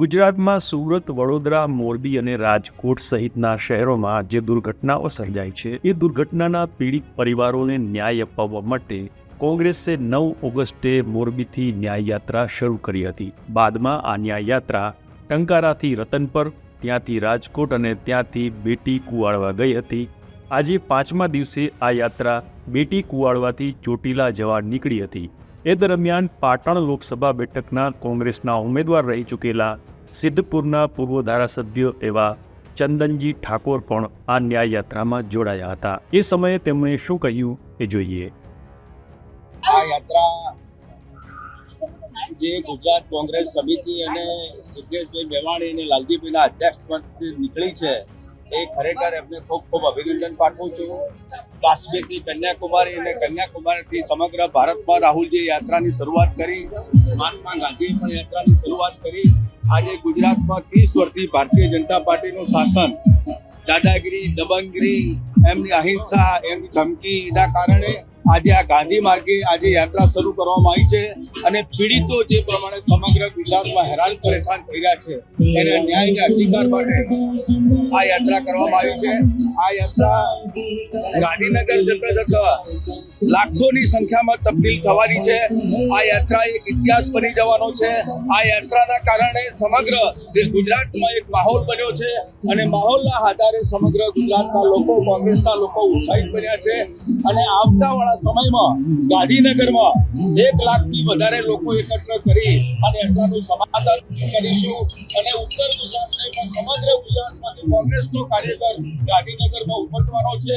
ગુજરાતમાં સુરત, વડોદરા, મોરબી અને રાજકોટ સહિતના શહેરોમાં જે દુર્ઘટનાઓ સર્જાઈ છે, એ દુર્ઘટનાના પીડિત પરિવારોને ન્યાય અપાવવા માટે કોંગ્રેસે નવ ઓગસ્ટે મોરબીથી ન્યાય યાત્રા શરૂ કરી હતી. બાદમાં આ ન્યાય યાત્રા ટંકારાથી રતનપર ત્યાંથી રાજકોટ અને ત્યાંથી બેટી કુવાડવા ગઈ હતી. આજે પાંચમા દિવસે આ યાત્રા બેટી કુવાડવાથી ચોટીલા જવા નીકળી હતી. એ દરમિયાન પાટણ લોકસભા બેઠકના કોંગ્રેસના ઉમેદવાર રહી ચૂકેલા સિદ્ધપુરના પૂર્વ ધારાસભ્ય એવા ચંદનજી ઠાકોર પણ આ ન્યાય યાત્રામાં જોડાયા હતા. એ સમયે તેમણે શું કહ્યું એ જોઈએ. આ યાત્રા જે ગુજરાત કોંગ્રેસ સમિતિ અને જગ્યેશભાઈ અને લાલજીભાઈના અધ્યક્ષ પદ નીકળી છે એ ખરેખર એમને ખૂબ ખૂબ અભિનંદન પાઠવું છું. કાશ્મીરથી કન્યાકુમારી અને કન્યાકુમારીથી સમગ્ર ભારતમાં રાહુલજીએ યાત્રાની શરૂઆત કરી, મહાત્મા ગાંધીએ પણ યાત્રાની શરૂઆત કરી. આજે ગુજરાતમાં ત્રીસ વર્ષથી ભારતીય જનતા પાર્ટીનું શાસન, દાદાગીરી દબંગગીરી એમની અહિંસા, એમની ધમકીના કારણે આજે આ ગાંધી માર્ગે આજે યાત્રા શરૂ કરવામાં આવી છે અને પીડિતો જે પ્રમાણે સમગ્ર ગુજરાતમાં હેરાન પરેશાન થઈ રહ્યા છે, એને ન્યાયના અધિકાર માટે આ યાત્રા કરવામાં આવી છે. આ યાત્રા ગાંધીનગર જતા લાખોની સંખ્યામાં તબદીલ થવાની છે. આ યાત્રા એક ઇતિહાસ બની જવાનો છે. આ યાત્રાના કારણે સમગ્ર ગુજરાતમાં એક માહોલ બન્યો છે અને માહોલના આધારે સમગ્ર ગુજરાતના લોકો, કોંગ્રેસના લોકો ઉત્સાહિત બન્યા છે. અને આવતાવાળા સમયમાં ગાંધીનગરમાં એક લાખથી વધારે લોકો એકત્ર કરી અને યાત્રાનું સમાધાન કરીશું. અને ઉત્તર ગુજરાત પણ સમગ્ર ગુજરાતમાંથી કોંગ્રેસનો કાર્યકર ગાંધીનગરમાં ઉમટવાનો છે.